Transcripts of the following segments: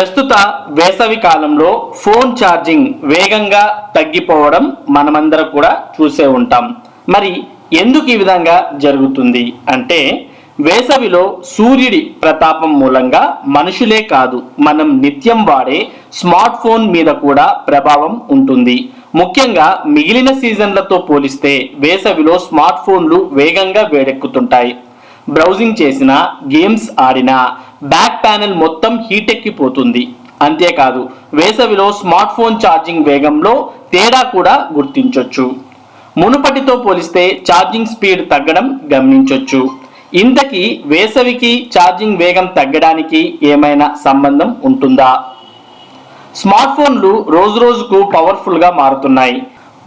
ప్రస్తుత వేసవి కాలంలో ఫోన్ ఛార్జింగ్ వేగంగా తగ్గిపోవడం మనమందరం కూడా చూసే ఉంటాం. మరి ఎందుకు ఈ విధంగా జరుగుతుంది అంటే వేసవిలో సూర్యుడి ప్రతాపం మూలంగా మనుషులే కాదు మనం నిత్యం వాడే స్మార్ట్ ఫోన్ మీద కూడా ప్రభావం ఉంటుంది. ముఖ్యంగా మిగిలిన సీజన్లతో పోలిస్తే వేసవిలో స్మార్ట్ ఫోన్లు వేగంగా వేడెక్కుతుంటాయి. బ్రౌజింగ్ చేసిన గేమ్స్ ఆడినా బ్యాక్ ప్యానెల్ మొత్తం హీట్ ఎక్కిపోతుంది. అంతేకాదు వేసవిలో స్మార్ట్ ఫోన్ ఛార్జింగ్ వేగంలో తేడా కూడా గుర్తించవచ్చు మునుపటితో పోలిస్తే ఛార్జింగ్ స్పీడ్ తగ్గడం గమనించవచ్చు ఇంతకీ వేసవికి ఛార్జింగ్ వేగం తగ్గడానికి ఏమైనా సంబంధం ఉంటుందా? స్మార్ట్ ఫోన్లు రోజు రోజుకు పవర్ఫుల్గా మారుతున్నాయి.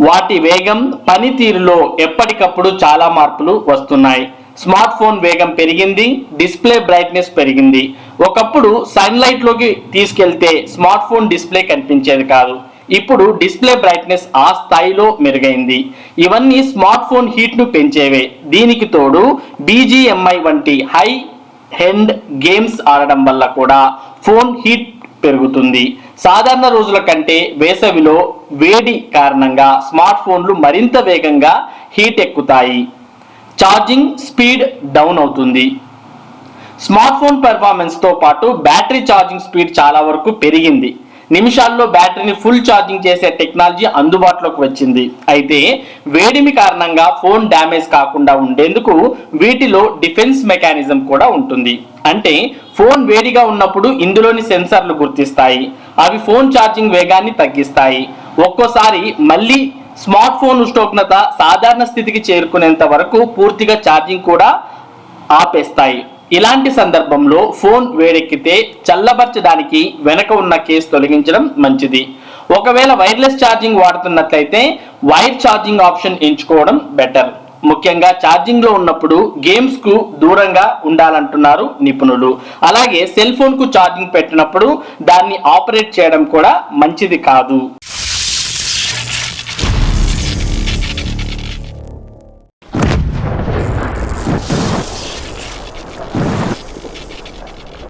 వాటి వేగం పనితీరులో ఎప్పటికప్పుడు చాలా మార్పులు వస్తున్నాయి. స్మార్ట్ ఫోన్ వేగం పెరిగింది డిస్ప్లే బ్రైట్నెస్ పెరిగింది. ఒకప్పుడు సన్లైట్లోకి తీసుకెళ్తే స్మార్ట్ ఫోన్ డిస్ప్లే కనిపించేది కాదు. ఇప్పుడు డిస్ప్లే బ్రైట్నెస్ ఆ స్థాయిలో మెరుగైంది. ఇవన్నీ స్మార్ట్ ఫోన్ హీట్ను పెంచేవే. దీనికి తోడు బీజీఎంఐ వంటి హై హెండ్ గేమ్స్ ఆడడం వల్ల కూడా ఫోన్ హీట్ పెరుగుతుంది. సాధారణ రోజుల కంటే వేసవిలో వేడి కారణంగా స్మార్ట్ ఫోన్లు మరింత వేగంగా హీట్ ఎక్కుతాయి. ఛార్జింగ్ స్పీడ్ డౌన్ అవుతుంది. స్మార్ట్ ఫోన్ పెర్ఫార్మెన్స్తో పాటు బ్యాటరీ ఛార్జింగ్ స్పీడ్ చాలా వరకు పెరిగింది. నిమిషాల్లో బ్యాటరీని ఫుల్ ఛార్జింగ్ చేసే టెక్నాలజీ అందుబాటులోకి వచ్చింది. అయితే వేడిమి కారణంగా ఫోన్ డ్యామేజ్ కాకుండా ఉండేందుకు వీటిలో డిఫెన్స్ మెకానిజం కూడా ఉంటుంది. అంటే ఫోన్ వేడిగా ఉన్నప్పుడు ఇందులోని సెన్సార్లు గుర్తిస్తాయి. అవి ఫోన్ ఛార్జింగ్ వేగాన్ని తగ్గిస్తాయి. ఒక్కోసారి మళ్ళీ స్మార్ట్ ఫోన్ ఉష్ణోగ్రత సాధారణ స్థితికి చేరుకునేంత వరకు పూర్తిగా ఛార్జింగ్ కూడా ఆపేస్తాయి. ఇలాంటి సందర్భంలో ఫోన్ వేడెక్కితే చల్లబరచడానికి వెనక ఉన్న కేసు తొలగించడం మంచిది. ఒకవేళ వైర్లెస్ ఛార్జింగ్ వాడుతున్నట్లయితే వైర్ ఛార్జింగ్ ఆప్షన్ ఎంచుకోవడం బెటర్. ముఖ్యంగా ఛార్జింగ్లో ఉన్నప్పుడు గేమ్స్కు దూరంగా ఉండాలంటున్నారు నిపుణులు. అలాగే సెల్ ఫోన్కు ఛార్జింగ్ పెట్టినప్పుడు దాన్ని ఆపరేట్ చేయడం కూడా మంచిది కాదు.